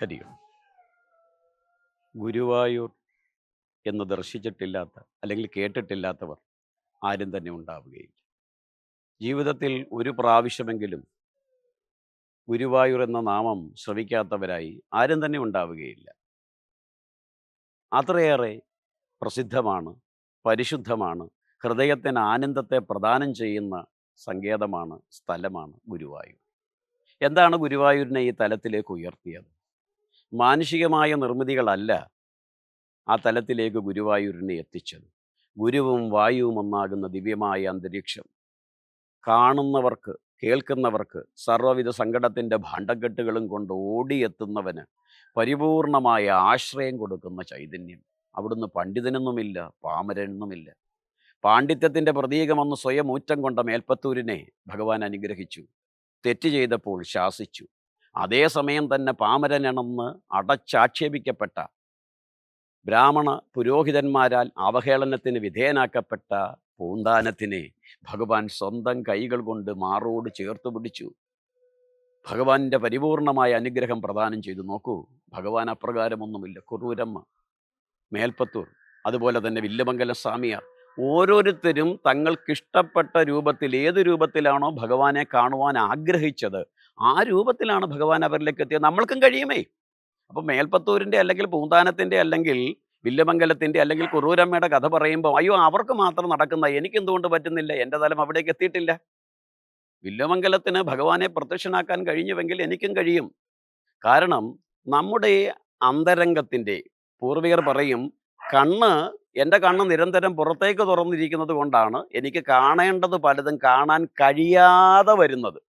ഹരിയും ഗുരുവായൂർ എന്ന് ദർശിച്ചിട്ടില്ലാത്ത അല്ലെങ്കിൽ കേട്ടിട്ടില്ലാത്തവർ ആരും തന്നെ ഉണ്ടാവുകയില്ല. ജീവിതത്തിൽ ഒരു പ്രാവശ്യമെങ്കിലും ഗുരുവായൂർ എന്ന നാമം ശ്രവിക്കാത്തവരായി ആരും തന്നെ ഉണ്ടാവുകയില്ല. അത്രയേറെ പ്രസിദ്ധമാണ് പരിശുദ്ധമാണ് ഹൃദയത്തിന് ആനന്ദത്തെ പ്രദാനം ചെയ്യുന്ന സങ്കേതമാണ് സ്ഥലമാണ് ഗുരുവായൂർ. എന്താണ് ഗുരുവായൂരിനെ ഈ തലത്തിലേക്ക് ഉയർത്തിയത്? മാനുഷികമായ നിർമ്മിതികളല്ല ആ തലത്തിലേക്ക് ഗുരുവായൂരിനെ എത്തിച്ചത്. ഗുരുവും വായുവും ഒന്നാകുന്ന ദിവ്യമായ അന്തരീക്ഷം. കാണുന്നവർക്ക് കേൾക്കുന്നവർക്ക് സർവവിധ സങ്കടത്തിന്റെ ഭാണ്ഡക്കെട്ടുകളും കൊണ്ട് ഓടിയെത്തുന്നവന് പരിപൂർണമായ ആശ്രയം കൊടുക്കുന്ന ചൈതന്യം. അവിടുന്ന് പണ്ഡിതനൊന്നുമില്ല പാമരനൊന്നുമില്ല. പാണ്ഡിത്യത്തിന്റെ പ്രതീകമെന്ന് സ്വയം ഊറ്റം കൊണ്ട മേൽപ്പത്തൂരിനെ ഭഗവാൻ അനുഗ്രഹിച്ചു. തെറ്റ് ചെയ്തപ്പോൾ ശാസിച്ചു. അതേസമയം തന്നെ പാമരനെണെന്ന് അടച്ചാക്ഷേപിക്കപ്പെട്ട ബ്രാഹ്മണ പുരോഹിതന്മാരാൽ അവഹേളനത്തിന് വിധേയനാക്കപ്പെട്ട പൂന്താനത്തിനെ ഭഗവാൻ സ്വന്തം കൈകൾ കൊണ്ട് മാറോട് ചേർത്ത് പിടിച്ചു. ഭഗവാന്റെ പരിപൂർണമായ അനുഗ്രഹം പ്രദാനം ചെയ്തു. നോക്കൂ ഭഗവാൻ അപ്രകാരമൊന്നുമില്ല. കുറൂരമ്മ മേൽപ്പത്തൂർ അതുപോലെ തന്നെ വില്ലമംഗല സ്വാമിയാർ ഓരോരുത്തരും തങ്ങൾക്കിഷ്ടപ്പെട്ട രൂപത്തിൽ ഏത് രൂപത്തിലാണോ ഭഗവാനെ കാണുവാൻ ആഗ്രഹിച്ചത് ആ രൂപത്തിലാണ് ഭഗവാൻ അവരിലേക്ക് എത്തിയത്. നമ്മൾക്കും കഴിയുമേ. അപ്പം മേൽപ്പത്തൂരിന്റെ അല്ലെങ്കിൽ പൂന്താനത്തിന്റെ അല്ലെങ്കിൽ വില്ലമംഗലത്തിന്റെ അല്ലെങ്കിൽ കുറൂരമ്മയുടെ കഥ പറയുമ്പോൾ അയ്യോ അവർക്ക് മാത്രം നടക്കുന്ന എനിക്കെന്തുകൊണ്ട് പറ്റുന്നില്ല? എന്റെ തലം അവിടേക്ക് എത്തിയിട്ടില്ല. വില്ലമംഗലത്തിന് ഭഗവാനെ പ്രത്യക്ഷനാക്കാൻ കഴിഞ്ഞുവെങ്കിൽ എനിക്കും കഴിയും. കാരണം നമ്മുടെ അന്തരംഗത്തിന്റെ പൂർവികർ പറയും കണ്ണ് എന്റെ കണ്ണ് നിരന്തരം പുറത്തേക്ക് തുറന്നിരിക്കുന്നത് കൊണ്ടാണ് എനിക്ക് കാണേണ്ടത് പലതും കാണാൻ കഴിയാതെ വരുന്നത്.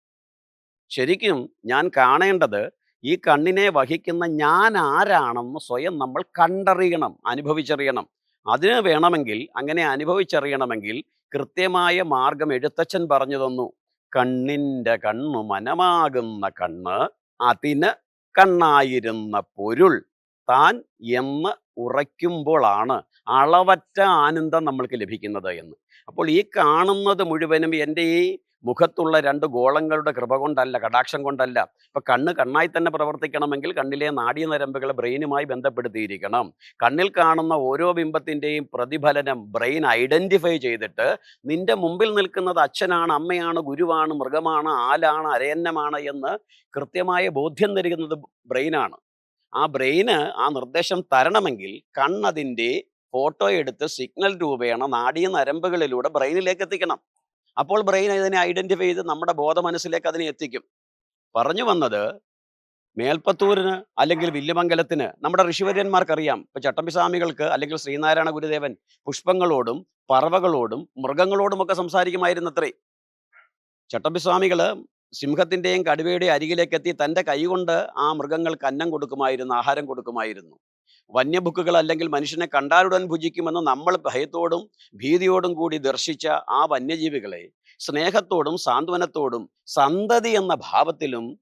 ശരിക്കും ഞാൻ കാണേണ്ടത് ഈ കണ്ണിനെ വഹിക്കുന്ന ഞാൻ ആരാണെന്ന് സ്വയം നമ്മൾ കണ്ടറിയണം അനുഭവിച്ചറിയണം. അതിന് വേണമെങ്കിൽ അങ്ങനെ അനുഭവിച്ചറിയണമെങ്കിൽ കൃത്യമായ മാർഗം എഴുത്തച്ഛൻ പറഞ്ഞു തന്നു. കണ്ണിന്റെ കണ്ണു മനമാകുന്ന കണ്ണ് അതിന് കണ്ണായിരുന്ന പൊരുൾ. താൻ എന്ന് ഉറയ്ക്കുമ്പോഴാണ് അളവറ്റ ആനന്ദം നമ്മൾക്ക് ലഭിക്കുന്നത് എന്ന്. അപ്പോൾ ഈ കാണുന്നത് മുഴുവനും എന്റെ ഈ മുഖത്തുള്ള രണ്ട് ഗോളങ്ങളുടെ കൃപ കൊണ്ടല്ല കടാക്ഷം കൊണ്ടല്ല ഇപ്പം കണ്ണ് കണ്ണായി തന്നെ പ്രവർത്തിക്കണമെങ്കിൽ കണ്ണിലെ നാഡീനരമ്പുകൾ ബ്രെയിനുമായി ബന്ധപ്പെടുത്തിയിരിക്കണം. കണ്ണിൽ കാണുന്ന ഓരോ ബിംബത്തിന്റെയും പ്രതിഫലനം ബ്രെയിൻ ഐഡന്റിഫൈ ചെയ്തിട്ട് നിന്റെ മുമ്പിൽ നിൽക്കുന്നത് അച്ഛനാണ് അമ്മയാണ് ഗുരുവാണ് മൃഗമാണ് ആലാണ് അരയന്നമാണ് എന്ന് കൃത്യമായ ബോധ്യം തരുന്നത് ബ്രെയിനാണ്. ആ ബ്രെയിന് ആ നിർദ്ദേശം തരണമെങ്കിൽ കണ്ണതിന്റെ ഫോട്ടോ എടുത്ത് സിഗ്നൽ രൂപേണ നാഡീ നരമ്പുകളിലൂടെ ബ്രെയിനിലേക്ക് എത്തിക്കണം. അപ്പോൾ ബ്രെയിൻ ഇതിനെ ഐഡന്റിഫൈ ചെയ്ത് നമ്മുടെ ബോധമനസ്സിലേക്ക് അതിനെ എത്തിക്കും. പറഞ്ഞു വന്നത് മേൽപ്പത്തൂരിന് അല്ലെങ്കിൽ വില്യമംഗലത്തിന് നമ്മുടെ ഋഷിവര്യന്മാർക്കറിയാം. ഇപ്പൊ ചട്ടമ്പിസ്വാമികൾക്ക് അല്ലെങ്കിൽ ശ്രീനാരായണ ഗുരുദേവൻ പുഷ്പങ്ങളോടും പറവകളോടും മൃഗങ്ങളോടും മൃഗങ്ങളോടുമൊക്കെ സംസാരിക്കുമായിരുന്നത്രേ. ചട്ടമ്പിസ്വാമികൾ സിംഹത്തിന്റെയും കടുവയുടെയും അരികിലേക്ക് എത്തി തന്റെ കൈകൊണ്ട് ആ മൃഗങ്ങൾക്ക് അന്നം കൊടുക്കുമായിരുന്നു ആഹാരം കൊടുക്കുമായിരുന്നു. വന്യബുക്കുകൾ അല്ലെങ്കിൽ മനുഷ്യനെ കണ്ടാലുടൻ ഭുജിക്കുമെന്ന് നമ്മൾ ഭയത്തോടും ഭീതിയോടും കൂടി ദർശിച്ച ആ വന്യജീവികളെ സ്നേഹത്തോടും സാന്ത്വനത്തോടും സന്തതി എന്ന ഭാവത്തിലും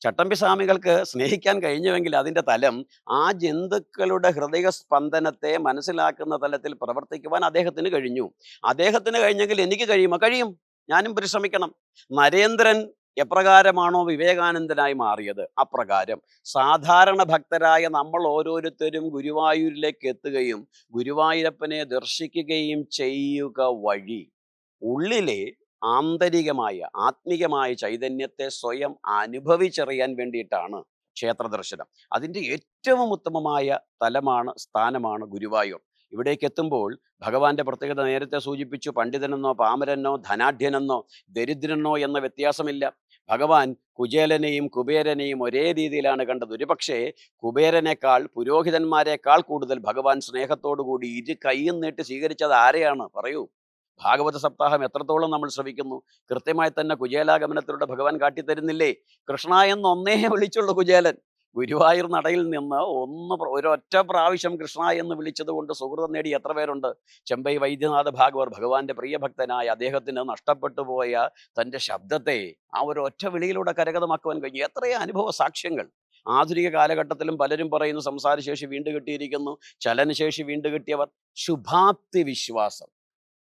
ചട്ടമ്പി സ്വാമികൾക്ക് സ്നേഹിക്കാൻ കഴിഞ്ഞുവെങ്കിൽ അതിന്റെ തലം ആ ജന്തുക്കളുടെ ഹൃദയ സ്പന്ദനത്തെ മനസ്സിലാക്കുന്ന തലത്തിൽ പ്രവർത്തിക്കുവാൻ അദ്ദേഹത്തിന് കഴിഞ്ഞു. അദ്ദേഹത്തിന് കഴിഞ്ഞെങ്കിൽ എനിക്ക് കഴിയുമോ? കഴിയും. ഞാനും പരിശ്രമിക്കണം. നരേന്ദ്രൻ എപ്രകാരമാണോ വിവേകാനന്ദനായി മാറിയത്? അപ്രകാരം. സാധാരണ ഭക്തരായ നമ്മൾ ഓരോരുത്തരും ഗുരുവായൂരിലേക്ക് എത്തുകയും ഗുരുവായൂരപ്പനെ ദർശിക്കുകയും ചെയ്യുക വഴി ഉള്ളിലെ ആന്തരികമായ ആത്മീയമായ ചൈതന്യത്തെ സ്വയം അനുഭവിച്ചറിയാൻ വേണ്ടിയിട്ടാണ് ക്ഷേത്ര ദർശനം അതിന്റെ ഏറ്റവും ഉത്തമമായ തലമാണ് സ്ഥാനമാണ് ഗുരുവായൂർ. ഇവിടേക്ക് എത്തുമ്പോൾ ഭഗവാന്റെ പ്രത്യേകത നേരത്തെ സൂചിപ്പിച്ചു പണ്ഡിതനെന്നോ പാമരനോ ധനാഢ്യനെന്നോ ദരിദ്രനോ എന്ന വ്യത്യാസമില്ല. ഭഗവാൻ കുചേലനെയും കുബേരനെയും ഒരേ രീതിയിലാണ് കണ്ടത്. ഒരുപക്ഷേ കുബേരനേക്കാൾ പുരോഹിതന്മാരെക്കാൾ കൂടുതൽ ഭഗവാൻ സ്നേഹത്തോടുകൂടി ഇരു കൈയും നീട്ടി സ്വീകരിച്ചത് ആരെയാണ്? പറയൂ. ഭാഗവത സപ്താഹം എത്രത്തോളം നമ്മൾ ശ്രവിക്കുന്നു? കൃത്യമായി തന്നെ കുചേലാഗമനത്തിലൂടെ ഭഗവാൻ കാട്ടിത്തരുന്നില്ലേ? കൃഷ്ണ എന്ന് ഒന്നേ വിളിച്ചുള്ളൂ കുചേലൻ. ഗുരുവായൂർ നടയിൽ നിന്ന് ഒന്ന് ഒരൊറ്റ പ്രാവശ്യം കൃഷ്ണ എന്ന് വിളിച്ചത് കൊണ്ട് സുഹൃതം നേടി എത്ര പേരുണ്ട്? ചെമ്പൈ വൈദ്യനാഥ ഭാഗവർ ഭഗവാന്റെ പ്രിയഭക്തനായ അദ്ദേഹത്തിന് നഷ്ടപ്പെട്ടു പോയ തന്റെ ശബ്ദത്തെ ആ ഒരു ഒറ്റ വിളിയിലൂടെ കരകതമാക്കുവാൻ കഴിഞ്ഞു. എത്രയോ അനുഭവ സാക്ഷ്യങ്ങൾ. ആധുനിക കാലഘട്ടത്തിലും പലരും പറയുന്നു സംസാരശേഷി വീണ്ടു കിട്ടിയിരിക്കുന്നു ചലനശേഷി വീണ്ടു കിട്ടിയവർ. ശുഭാപ്തി വിശ്വാസം.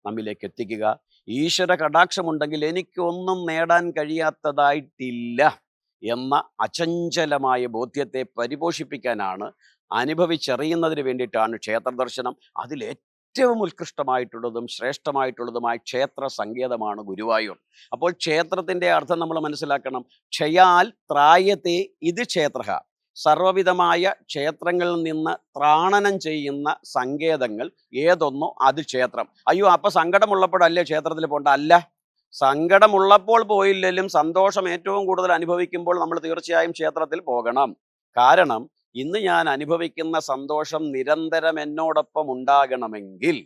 നമ്മിലേക്ക് എത്തിക്കുക. ഈശ്വര കടാക്ഷമുണ്ടെങ്കിൽ എനിക്കൊന്നും നേടാൻ കഴിയാത്തതായിട്ടില്ല. എന്ന അചഞ്ചലമായ ബോധ്യത്തെ പരിപോഷിപ്പിക്കാനാണ് അനുഭവിച്ചറിയുന്നതിന് വേണ്ടിയിട്ടാണ് ക്ഷേത്ര ദർശനം. അതിലേറ്റവും ഉത്കൃഷ്ടമായിട്ടുള്ളതും ശ്രേഷ്ഠമായിട്ടുള്ളതുമായ ക്ഷേത്ര സങ്കേതമാണ് ഗുരുവായൂർ. അപ്പോൾ ക്ഷേത്രത്തിന്റെ അർത്ഥം നമ്മൾ മനസ്സിലാക്കണം. ക്ഷയാൽ ത്രായത്തെ ഇത് ക്ഷേത്ര സർവവിധമായ ക്ഷേത്രങ്ങളിൽ നിന്ന് ത്രാണനം ചെയ്യുന്ന സങ്കേതങ്ങൾ ഏതൊന്നോ അത് ക്ഷേത്രം. അയ്യോ അപ്പൊ സങ്കടമുള്ളപ്പോഴല്ലേ ക്ഷേത്രത്തിൽ പോണ്ട? അല്ല. സങ്കടമുള്ളപ്പോൾ പോയില്ലെങ്കിലും സന്തോഷം ഏറ്റവും കൂടുതൽ അനുഭവിക്കുമ്പോൾ നമ്മൾ തീർച്ചയായും ക്ഷേത്രത്തിൽ പോകണം. കാരണം ഇന്ന് ഞാൻ അനുഭവിക്കുന്ന സന്തോഷം നിരന്തരം എന്നോടൊപ്പം ഉണ്ടാകണമെങ്കിൽ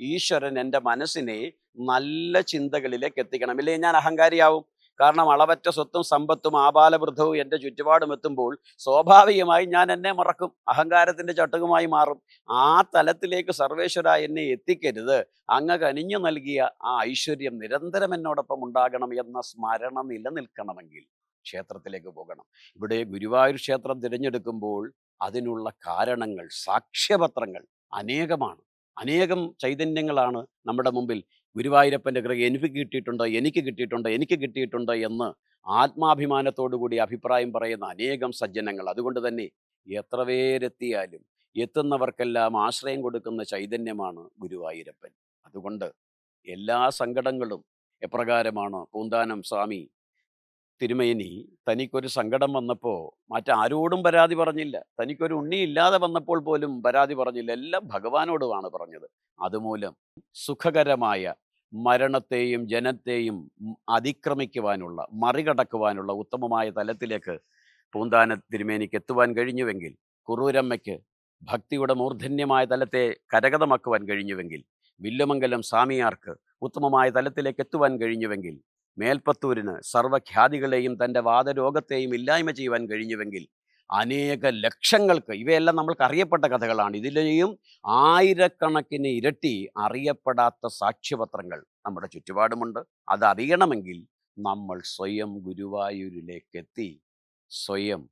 ഈശ്വരൻ എന്റെ മനസ്സിനെ നല്ല ചിന്തകളിലേക്ക് എത്തിക്കണം. ഇല്ലേ? ഞാൻ അഹങ്കാരിയാവും. കാരണം അളവറ്റ സ്വത്തും സമ്പത്തും ആപാലവൃദ്ധവും എന്റെ ചുറ്റുപാടും എത്തുമ്പോൾ സ്വാഭാവികമായി ഞാൻ എന്നെ മറക്കും. അഹങ്കാരത്തിന്റെ ചട്ടുകമായി മാറും. ആ തലത്തിലേക്ക് സർവേശ്വര എന്നെ എത്തിക്കരുത്. അങ്ങ് കനിഞ്ഞു നൽകിയ ആ ഐശ്വര്യം നിരന്തരം എന്നോടൊപ്പം ഉണ്ടാകണം എന്ന സ്മരണ നിലനിൽക്കണമെങ്കിൽ ക്ഷേത്രത്തിലേക്ക് പോകണം. ഇവിടെ ഗുരുവായൂർ ക്ഷേത്രം തിരഞ്ഞെടുക്കുമ്പോൾ അതിനുള്ള കാരണങ്ങൾ സാക്ഷ്യപത്രങ്ങൾ അനേകമാണ്. അനേകം ചൈതന്യങ്ങളാണ് നമ്മുടെ മുമ്പിൽ ഗുരുവായൂരപ്പന്റെ കൃപ എനിക്ക് കിട്ടിയിട്ടുണ്ട്? എനിക്ക് കിട്ടിയിട്ടുണ്ട്? എനിക്ക് കിട്ടിയിട്ടുണ്ട്? എന്ന് ആത്മാഭിമാനത്തോടുകൂടി അഭിപ്രായം പറയുന്ന അനേകം സജ്ജനങ്ങൾ. അതുകൊണ്ട് തന്നെ എത്ര പേരെത്തിയാലും എത്തുന്നവർക്കെല്ലാം ആശ്രയം കൊടുക്കുന്ന ചൈതന്യമാണ് ഗുരുവായൂരപ്പൻ. അതുകൊണ്ട് എല്ലാ സങ്കടങ്ങളും എപ്രകാരമാണ്? പൂന്താനം സ്വാമി തിരുമേനി തനിക്കൊരു സങ്കടം വന്നപ്പോൾ മറ്റാരോടും പരാതി പറഞ്ഞില്ല. തനിക്കൊരു ഉണ്ണിയില്ലാതെ വന്നപ്പോൾ പോലും പരാതി പറഞ്ഞില്ല. എല്ലാം ഭഗവാനോടുമാണ് പറഞ്ഞത്. അതുമൂലം സുഖകരമായ മരണത്തെയും ജനത്തെയും അതിക്രമിക്കുവാനുള്ള മറികടക്കുവാനുള്ള ഉത്തമമായ തലത്തിലേക്ക് പൂന്താന തിരുമേനിക്ക് എത്തുവാൻ കഴിഞ്ഞുവെങ്കിൽ കുറൂരമ്മയ്ക്ക് ഭക്തിയുടെ മൂർധന്യമായ തലത്തെ കരകതമാക്കുവാൻ കഴിഞ്ഞുവെങ്കിൽ വില്ലുമംഗലം സ്വാമിയാർക്ക് ഉത്തമമായ തലത്തിലേക്ക് എത്തുവാൻ കഴിഞ്ഞുവെങ്കിൽ മേൽപ്പത്തൂരിന് സർവഖ്യാതികളെയും തന്റെ വാദരോഗത്തെയും ഇല്ലായ്മ ചെയ്യുവാൻ കഴിഞ്ഞുവെങ്കിൽ അനേക ലക്ഷങ്ങൾക്ക് ഇവയെല്ലാം നമ്മൾക്ക് അറിയപ്പെട്ട കഥകളാണ്. ഇതിലെയും ആയിരക്കണക്കിന് ഇരട്ടി അറിയപ്പെടാത്ത സാക്ഷ്യപത്രങ്ങൾ നമ്മുടെ ചുറ്റുപാടുമുണ്ട്. അതറിയണമെങ്കിൽ നമ്മൾ സ്വയം ഗുരുവായൂരിലേക്ക് എത്തി സ്വയം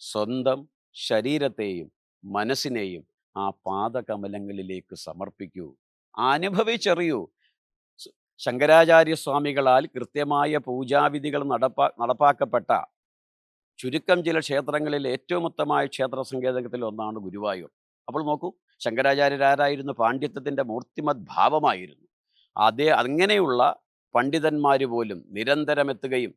സ്വന്തം ശരീരത്തെയും മനസ്സിനെയും ആ പാദകമലങ്ങളിലേക്ക് സമർപ്പിക്കൂ. അനുഭവിച്ചറിയൂ സ് ശങ്കരാചാര്യ സ്വാമികളാൽ കൃത്യമായ പൂജാവിധികൾ നടപ്പാ നടപ്പാക്കപ്പെട്ട ചുരുക്കം ചില ക്ഷേത്രങ്ങളിൽ ഏറ്റവും ഉത്തമമായ ക്ഷേത്ര സങ്കേതത്തിൽ ഒന്നാണ് ഗുരുവായൂർ. അപ്പോൾ നോക്കൂ ശങ്കരാചാര്യരാരായിരുന്നു പാണ്ഡിത്യത്തിന്റെ മൂർത്തിമത് ഭാവമായിരുന്നു. അതേ അങ്ങനെയുള്ള പണ്ഡിതന്മാർ പോലും നിരന്തരം എത്തുകയും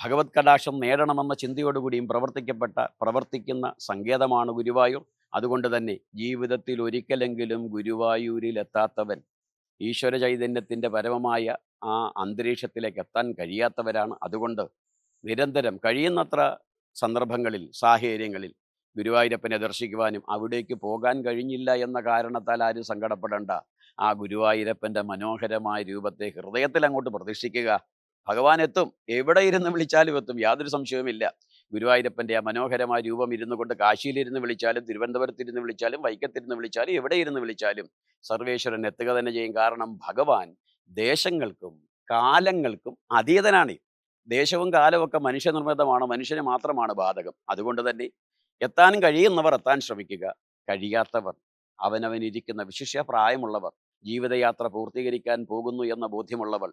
ഭഗവത് കടാക്ഷം നേടണമെന്ന ചിന്തയോടുകൂടിയും പ്രവർത്തിക്കപ്പെട്ട പ്രവർത്തിക്കുന്ന സങ്കേതമാണ് ഗുരുവായൂർ. അതുകൊണ്ട് തന്നെ ജീവിതത്തിൽ ഒരിക്കലെങ്കിലും ഗുരുവായൂരിൽ എത്താത്തവൻ ഈശ്വര ചൈതന്യത്തിന്റെ പരമമായ ആ അന്തരീക്ഷത്തിലേക്ക് എത്താൻ കഴിയാത്തവരാണ്. അതുകൊണ്ട് നിരന്തരം കഴിയുന്നത്ര സന്ദർഭങ്ങളിൽ സാഹചര്യങ്ങളിൽ ഗുരുവായൂരപ്പനെ ദർശിക്കുവാനും അവിടേക്ക് പോകാൻ കഴിഞ്ഞില്ല എന്ന കാരണത്താൽ ആരും സങ്കടപ്പെടേണ്ട. ആ ഗുരുവായൂരപ്പന്റെ മനോഹരമായ രൂപത്തെ ഹൃദയത്തിൽ അങ്ങോട്ട് പ്രതീക്ഷിക്കുക. ഭഗവാൻ എത്തും. എവിടെ ഇരുന്ന് വിളിച്ചാലും എത്തും. യാതൊരു സംശയവുമില്ല. ഗുരുവായൂരപ്പന്റെ ആ മനോഹരമായ രൂപം ഇരുന്നു കൊണ്ട് കാശിയിലിരുന്ന് വിളിച്ചാലും തിരുവനന്തപുരത്തിരുന്ന് വിളിച്ചാലും വൈക്കത്തിരുന്ന് വിളിച്ചാലും എവിടെ ഇരുന്ന് വിളിച്ചാലും സർവേശ്വരൻ എത്തുക തന്നെ ചെയ്യും. കാരണം ഭഗവാൻ ദേശങ്ങൾക്കും കാലങ്ങൾക്കും അതീതനാണ്. ദേശവും കാലമൊക്കെ മനുഷ്യനിർമ്മിതമാണ് മനുഷ്യന് മാത്രമാണ് ബാധകം. അതുകൊണ്ട് തന്നെ എത്താൻ കഴിയുന്നവർ എത്താൻ ശ്രമിക്കുക. കഴിയാത്തവർ അവനവനിരിക്കുന്ന വിശിഷ്യ പ്രായമുള്ളവർ ജീവിതയാത്ര പൂർത്തീകരിക്കാൻ പോകുന്നു എന്ന ബോധ്യമുള്ളവൾ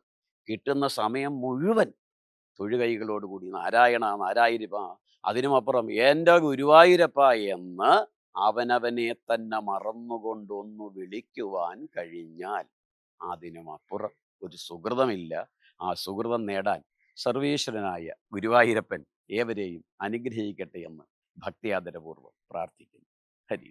കിട്ടുന്ന സമയം മുഴുവൻ തൊഴുകൈകളോടുകൂടി നാരായണ നാരായണിപ്പ അതിനുമപ്പുറം എന്റെ ഗുരുവായൂരപ്പ എന്ന് അവനവനെ തന്നെ മറന്നുകൊണ്ടൊന്നു വിളിക്കുവാൻ കഴിഞ്ഞാൽ അതിനുമപ്പുറം ഒരു സുഹൃതമില്ല. ആ സുഹൃതം നേടാൻ സർവീശ്വരനായ ഗുരുവായൂരപ്പൻ ഏവരെയും അനുഗ്രഹിക്കട്ടെ എന്ന് ഭക്തിയാദരപൂർവം പ്രാർത്ഥിക്കുന്നു. ഹരി